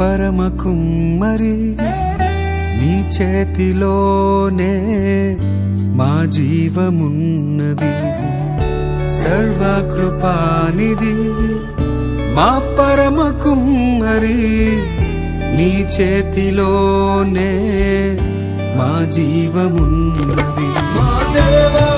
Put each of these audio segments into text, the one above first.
పరమ కుమ్మరి నీ చేతిలోనే మా జీవమున్నది. సర్వకృపానిది మా పరమ కుమ్మరి నీ చేతిలోనే మా జీవమున్నది. మా దేవా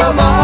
mamar.